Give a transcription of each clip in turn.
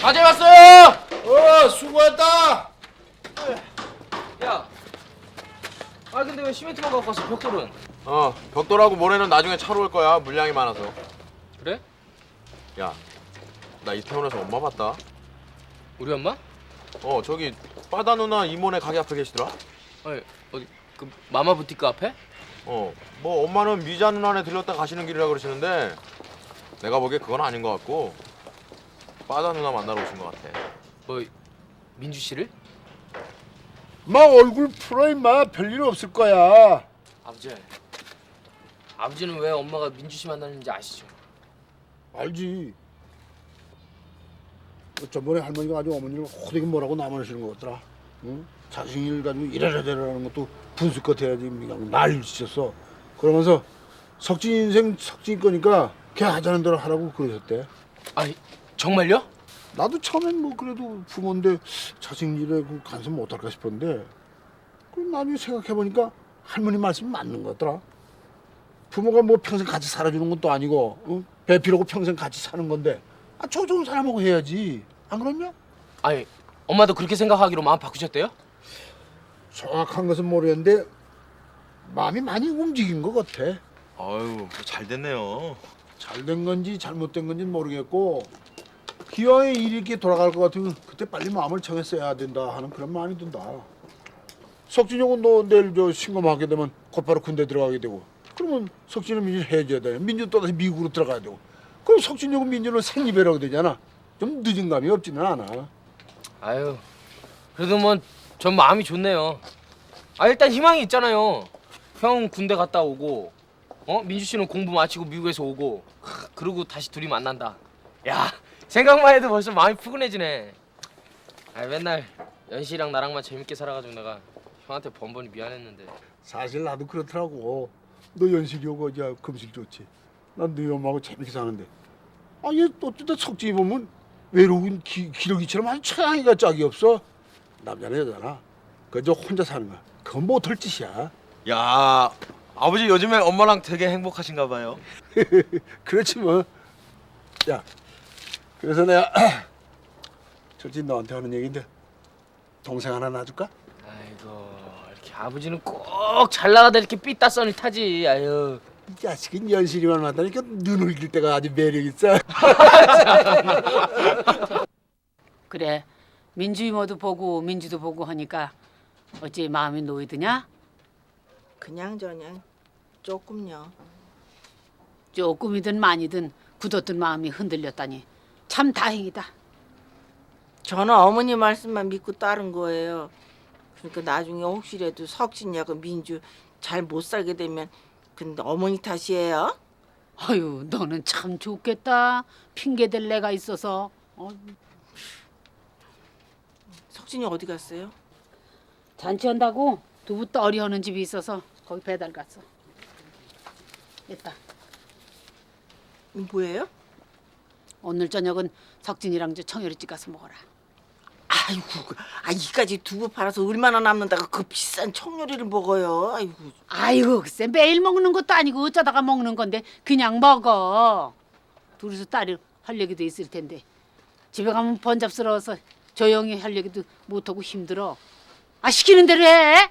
가져왔어요. 어 수고했다. 야. 아 근데 왜 시멘트만 갖고 왔어 벽돌은? 어 벽돌하고 모래는 나중에 차로 올 거야 물량이 많아서 그래? 야 나 이태원에서 엄마 봤다 우리 엄마? 어 저기 빠다 누나 이모네 가게 앞에 계시더라 아니 어디 그 마마 부티크 앞에? 어 뭐 엄마는 미자 누나네 들렸다 가시는 길이라 그러시는데 내가 보기에 그건 아닌 것 같고 빠다 누나 만나러 오신 것 같아 뭐 민주 씨를? 막 얼굴 풀어 임마 별일 없을 거야. 아버지. 아버지는 왜 엄마가 민주 씨 만나는지 아시죠? 알지. 그 저번에 할머니가 아주 어머니를 호되게 뭐라고 나무라시는 것 같더라. 응? 자식 일 가지고 이래라 저래라는 것도 분수껏 해야지 그냥 난리 치셨어. 그러면서 석진 인생 석진 거니까 걔 하자는 대로 하라고 그러셨대. 아니 정말요? 나도 처음엔 뭐 그래도 부모인데 자식 일에 그 간섭 못할까 싶었는데 그럼 나중에 생각해보니까 할머니 말씀이 맞는 것 같더라 부모가 뭐 평생 같이 살아주는 것도 아니고 어? 배필하고 평생 같이 사는 건데 아, 저 좋은 사람하고 해야지 안 그렇냐? 아니 엄마도 그렇게 생각하기로 마음 바꾸셨대요? 정확한 것은 모르겠는데 마음이 많이 움직인 것 같아 아유 잘 됐네요 잘 된 건지 잘못된 건지 모르겠고 기왕에 일이 이렇게 돌아갈 것 같으면 그때 빨리 마음을 정했어야 된다 하는 그런 마음이 든다. 석진이 형은 너 내일 저 신검하게 되면 곧바로 군대 들어가게 되고 그러면 석진은 민주 해줘야 돼. 민주 또 다시 미국으로 들어가야 되고 그럼 석진이 형은 민주는 생리배라고 되잖아. 좀 늦은 감이 없지는 않아. 아유 그래도 뭐 전 마음이 좋네요. 아 일단 희망이 있잖아요. 형 군대 갔다 오고 어 민주 씨는 공부 마치고 미국에서 오고 하, 그러고 다시 둘이 만난다. 야 생각만 해도 벌써 마음이 푸근해지네. 아 맨날 연씨랑 나랑만 재밌게 살아가지고 내가 형한테 번번이 미안했는데. 사실 나도 그렇더라고. 너 연식이 오고 이제 금실 좋지. 난 너희 엄마하고 재밌게 사는데. 아, 얘 어쩌다 석진이 보면 외로운 기, 기러기처럼 아주 최양이가 짝이 없어. 남자나 여자나. 그저 혼자 사는 거야. 그건 못할 짓이야. 야 아버지 요즘에 엄마랑 되게 행복하신가 봐요 그렇지 뭐. 야, 그래서 내가 솔직히 너한테 하는 얘기인데 동생 하나 놔줄까? 아이고 이렇게 아버지는 꼭 잘 나가다 이렇게 삐따 써니 타지. 아유. 이 자식은 연실이만 만나니까 눈을 길 때가 아주 매력 있어. 그래 민주 이모도 보고 민주도 보고 하니까 어찌 마음이 놓이드냐? 그냥 저냥 조금요. 조금이든 많이든 굳었던 마음이 흔들렸다니 참 다행이다. 저는 어머니 말씀만 믿고 따른 거예요. 그러니까 나중에 혹시라도 석진이하고 민주 잘 못 살게 되면 근데 어머니 탓이에요? 아유 너는 참 좋겠다. 핑계 댈 내가 있어서. 어, 석진이 어디 갔어요? 잔치한다고 두부 떨이 하는 집이 있어서 거기 배달 갔어. 됐다. 이거 뭐예요? 오늘 저녁은 석진이랑 저 청열이 집 가서 먹어라. 아이고, 아 이까지 두부 팔아서 얼마나 남는다고 그 비싼 청요리를 먹어요. 아이고, 아이고 글쎄 매일 먹는 것도 아니고 어쩌다가 먹는 건데 그냥 먹어. 둘이서 딸이 할 얘기도 있을 텐데 집에 가면 번잡스러워서 조용히 할 얘기도 못하고 힘들어. 아 시키는 대로 해.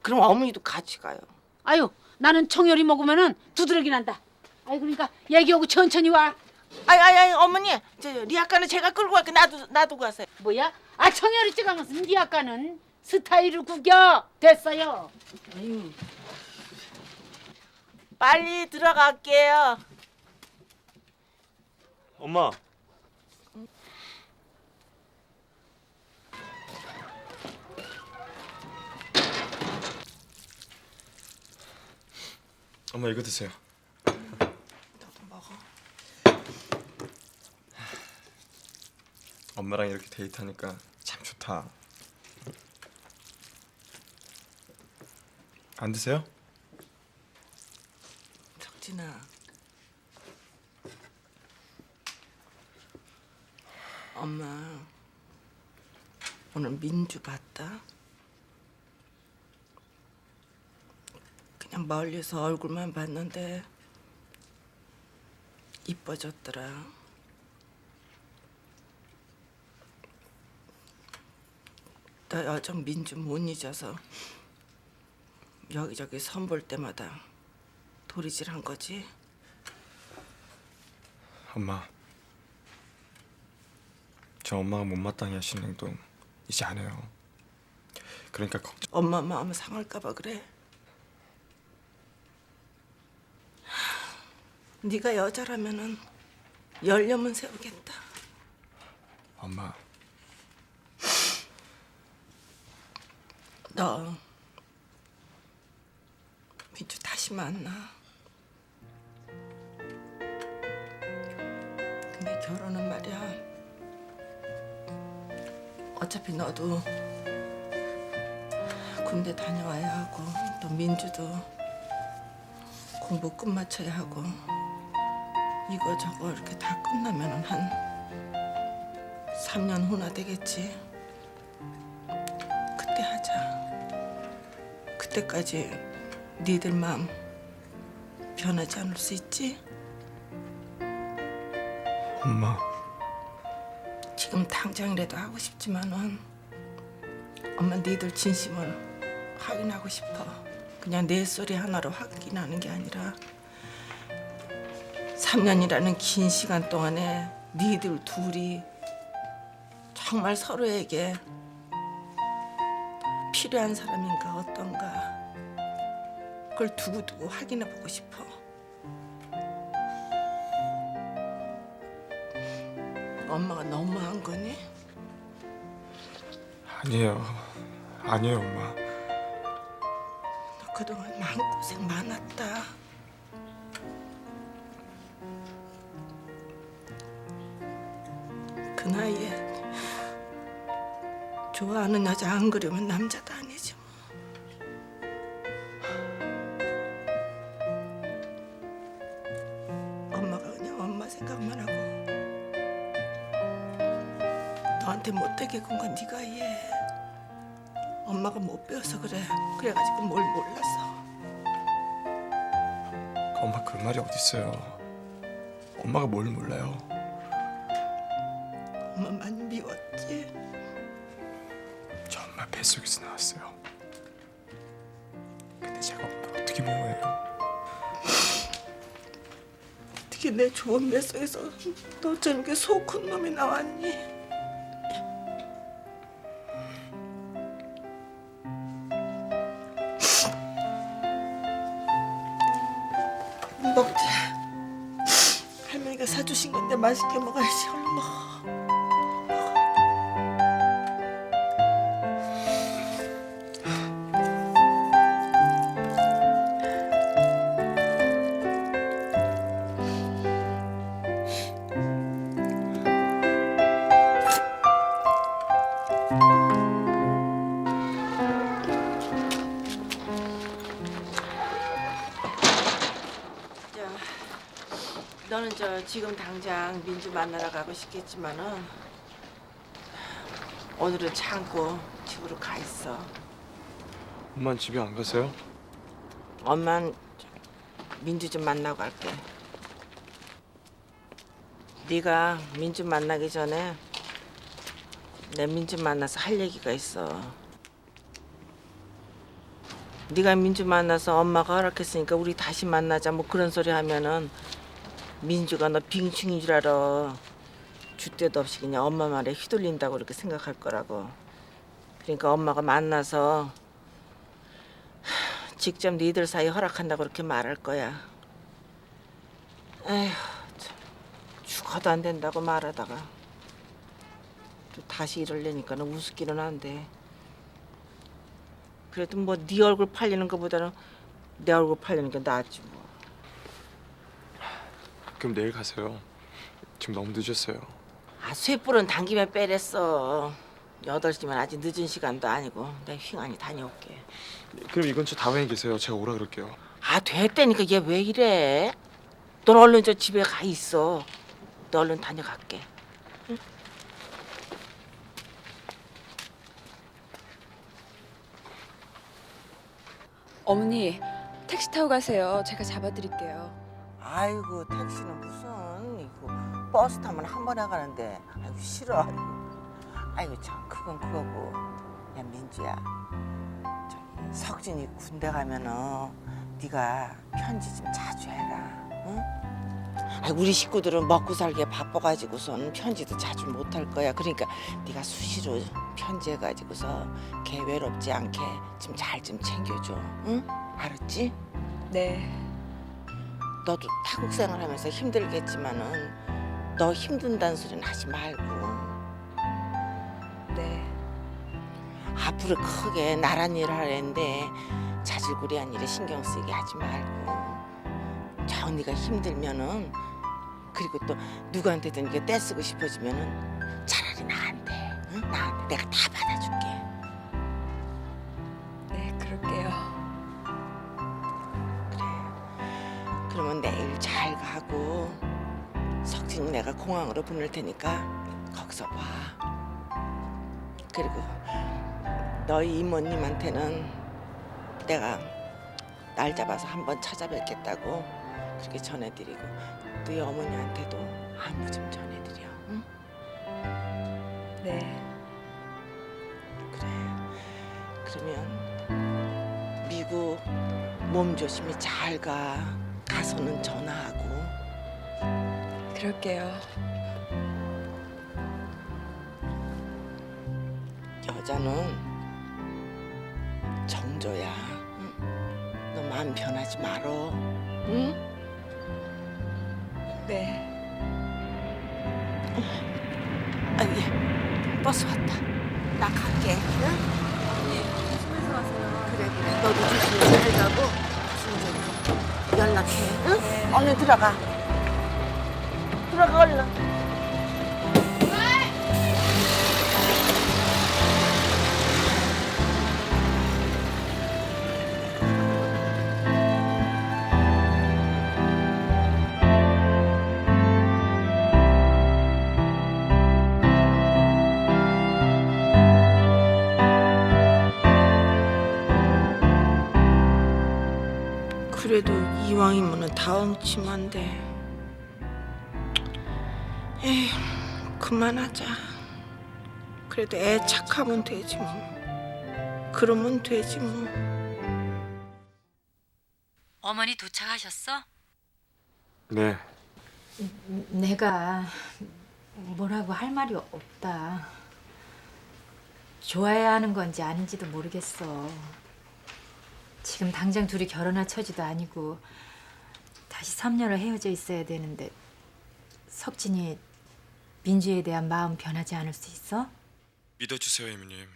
그럼 어머니도 같이 가요. 아유 나는 청열이 먹으면은 두드러기 난다. 아이 그러니까 얘기하고 천천히 와. 아이, 아이, 아이 어머니, 저 리아까는 제가 끌고 갈게. 나도 나도 가세요. 뭐야? 아 청열이 찍어서 네 아까는 스타일을 구겨 됐어요. 아유, 빨리 들어갈게요. 엄마 엄마 이거 드세요. 너도 먹어. 엄마랑 이렇게 데이트하니까 참 좋다. 안 드세요? 석진아. 엄마 오늘 민주 봤다. 그냥 멀리서 얼굴만 봤는데 이뻐졌더라. 너 여정 민주 못 잊어서 여기저기 선볼 때마다 도리질 한 거지. 엄마. 저 엄마가 못마땅해 하시는 행동 이제 안 해요. 그러니까 걱정. 엄마 마음 상할까 봐 그래. 네가 여자라면은 열려면 세우겠다. 엄마. 너 민주 다시 만나. 근데 결혼은 말이야. 어차피 너도 군대 다녀와야 하고 또 민주도 공부 끝마쳐야 하고 이거 저거 이렇게 다 끝나면은 한 3년 후나 되겠지. 때까지 니들 마음 변하지 않을 수 있지? 엄마. 지금 당장이라도 하고 싶지만은 엄마 니들 진심을 확인하고 싶어. 그냥 내 소리 하나로 확인하는 게 아니라 3년이라는 긴 시간 동안에 니들 둘이 정말 서로에게 필요한 사람인가 어떤가 그걸 두고두고 확인해 보고 싶어. 엄마가 너무한 거니? 아니에요. 아니에요, 엄마. 너 그동안 마음고생 많았다. 그 나이에 좋아하는 여자 안 그러면 남자도 아니지 뭐. 엄마가 그냥 엄마 생각만 하고 너한테 못되게 군 건 네가 이해해. 엄마가 못 배워서 그래. 그래가지고 뭘 몰랐어. 엄마 그 말이 어딨어요. 엄마가 뭘 몰라요. 엄마 많이 미웠지. 뱃속에서 나왔어요. 근데 제가 어떻게 미워해요? 어떻게 내 좋은 뱃속에서 너 저렇게 속큰 놈이 나왔니? 먹자. 할머니가 사주신 건데 맛있게 먹어야지. 얼른 먹어. 지금 당장 민주 만나러 가고 싶겠지만은 오늘은 참고 집으로 가 있어. 엄마는 집에 안 가세요? 엄만 민주 좀 만나고 갈게. 네가 민주 만나기 전에 내 민주 만나서 할 얘기가 있어. 네가 민주 만나서 엄마가 허락했으니까 우리 다시 만나자 뭐 그런 소리 하면은 민주가 너 빙충인 줄 알아. 줏대도 없이 그냥 엄마 말에 휘둘린다고 그렇게 생각할 거라고. 그러니까 엄마가 만나서 직접 니들 사이 허락한다고 그렇게 말할 거야. 에휴, 참. 죽어도 안 된다고 말하다가 또 다시 이러려니까는 우습기는 한데. 그래도 뭐 네 얼굴 팔리는 것보다는 내 얼굴 팔리는 게 낫지 뭐. 그럼 내일 가세요. 지금 너무 늦었어요. 아 쇠불은 당기면 빼랬어. 여덟 시면 아직 늦은 시간도 아니고 내가 휘한히 다녀올게. 그럼 이 근처 다방에 계세요. 제가 오라 그럴게요. 아 됐다니까 얘 왜 이래? 넌 얼른 저 집에 가 있어. 너 얼른 다녀갈게. 어머니 택시 타고 가세요. 제가 잡아드릴게요. 아이고 택시는 무슨 이거 버스 타면 한 번에 가는데 아이고 싫어. 아이고 참 그건 그거고 야 민주야 저기 석진이 군대 가면은 네가 편지 좀 자주 해라 응? 아, 우리 식구들은 먹고 살기에 바빠가지고선 편지도 자주 못 할 거야 그러니까 네가 수시로 편지해가지고서 걔 외롭지 않게 좀 잘 좀 챙겨줘 응? 알았지? 네. 너도 타국 생활하면서 힘들겠지만은 너 힘든다는 소리는 하지 말고 네. 앞으로 크게 나란 일을 하려는데 자질구레한 일에 신경 쓰게 하지 말고 저 네가 힘들면은 그리고 또 누구한테든 이게 떼쓰고 싶어지면은 차라리 나한테 응? 나한테 내가 다 받아줄게 잘 가고 석진이 내가 공항으로 보낼 테니까 거기서 봐. 그리고 너희 이모님한테는 내가 날 잡아서 한번 찾아뵙겠다고 그렇게 전해드리고 너희 어머니한테도 안부 좀 전해드려. 응? 네. 그래. 그러면 미국 몸 조심히 잘 가. 가서는 전화하고 그럴게요. 여자는 정조야. 응? 너 마음 변하지 말어. 응? 네. 아니, 버스 왔다. 나 갈게. 응? 그래, 그래. 너도 조심히 잘 가고 진짜 연락해. 응? 얼른 들어가. 얼른. 그래도 이왕이면은 다음 치만데. 에휴, 그만하자. 그래도 애 착하면 되지 뭐. 그러면 되지 뭐. 어머니 도착하셨어? 네. 내가 뭐라고 할 말이 없다. 좋아해야 하는 건지 아닌지도 모르겠어. 지금 당장 둘이 결혼할 처지도 아니고 다시 3년을 헤어져 있어야 되는데 석진이 민주에 대한 마음 변하지 않을 수 있어? 믿어주세요, 이모님.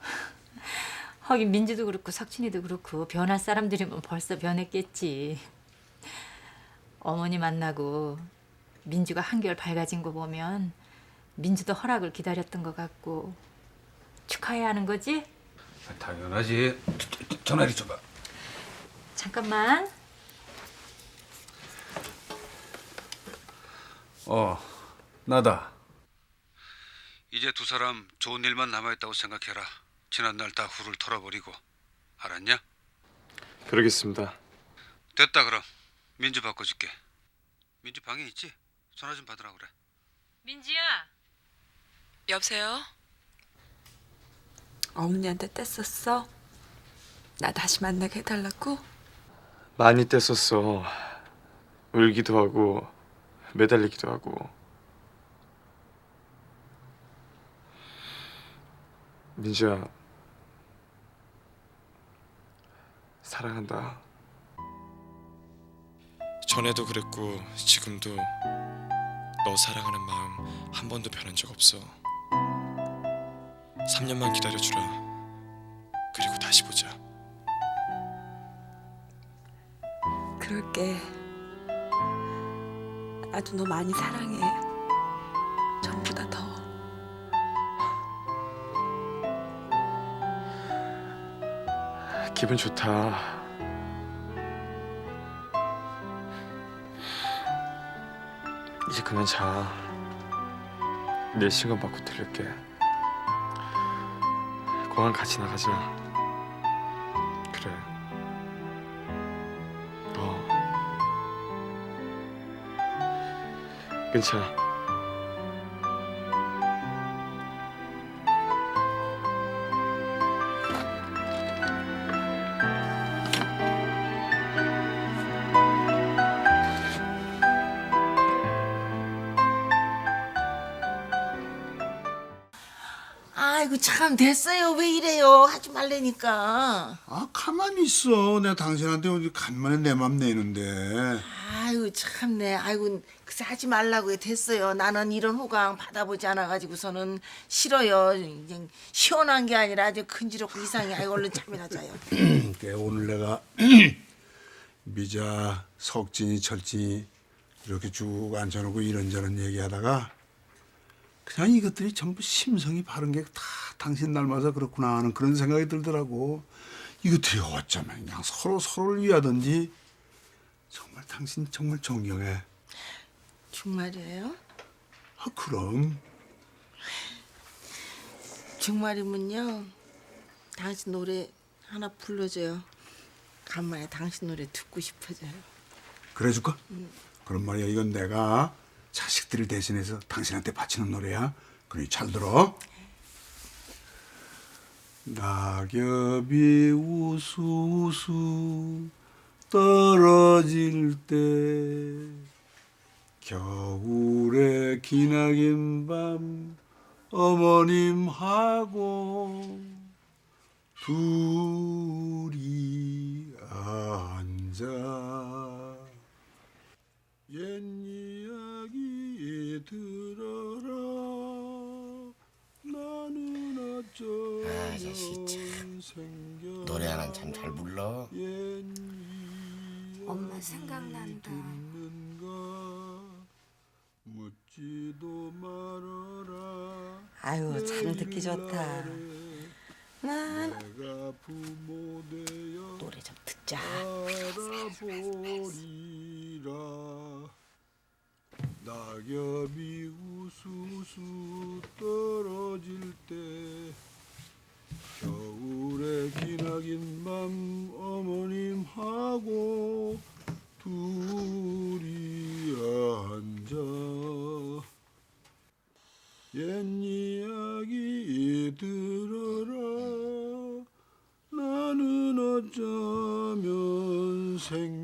하긴 민주도 그렇고 석진이도 그렇고 변할 사람들이면 벌써 변했겠지. 어머니 만나고 민주가 한결 밝아진 거 보면 민주도 허락을 기다렸던 것 같고 축하해야 하는 거지? 당연하지. 저- 저- 전화기 줘봐. 잠깐만. 어, 나다. 이제 두 사람 좋은 일만 남아있다고 생각해라. 지난날 다 후를 털어버리고. 알았냐? 그러겠습니다. 됐다 그럼. 민주 바꿔줄게. 민주 방에 있지? 전화 좀 받으라 그래. 민주야. 여보세요? 어머니한테 뗐었어? 나 다시 만나게 해달라고? 많이 뗐었어. 울기도 하고 매달리기도 하고. 민주야, 사랑한다. 전에도 그랬고 지금도 너 사랑하는 마음 한 번도 변한 적 없어. 3년만 기다려주라. 그리고 다시 보자. 그럴게. 나도 너 많이 사랑해. 전보다 더. 기분 좋다. 이제 그만 자. 내일 시간 받고 들릴게. 공항 같이 나가자. 괜찮아. 아이고 참 됐어요. 왜 이래요? 하지 말라니까. 아 가만히 있어. 내가 당신한테 어디 간만에 내 맘 내는데. 아이고 참네. 아이고 글쎄 하지 말라고 해. 됐어요. 나는 이런 호강 받아보지 않아가지고서는 싫어요. 이제 시원한 게 아니라 아주 근지럽고 이상해. 아이고 얼른 잠이나 자요. 그래, 오늘 내가 미자, 석진이, 철진이 이렇게 쭉 앉혀놓고 이런저런 얘기하다가 그냥 이것들이 전부 심성이 바른 게 다 당신 닮아서 그렇구나 하는 그런 생각이 들더라고. 이것들이 어쩌면 그냥 서로 서로를 위하든지 정말 당신 정말 존경해. 정말이에요? 아 그럼 정말이면요. 당신 노래 하나 불러줘요. 간만에 당신 노래 듣고 싶어져요. 그래 줄까? 그런 말이야. 이건 내가 자식들을 대신해서 당신한테 바치는 노래야. 그러니 잘 들어. 낙엽이 우수우수 떨어질 때 겨울의 기나긴 밤 어머님하고 둘이 앉아 옛 들어라 나는 어쩌면 생겨 노래 하나 참 잘 불러. 엄마 생각난다. 묻지도 말아라 아유 참 듣기 좋다. 난 내가 부모 되어 노래 좀 듣자. 알아보리라 낙엽이 우수수 떨어질 때 겨울에 기나긴 맘 어머님하고 둘이 앉아 옛 이야기 들어라. 나는 어쩌면 생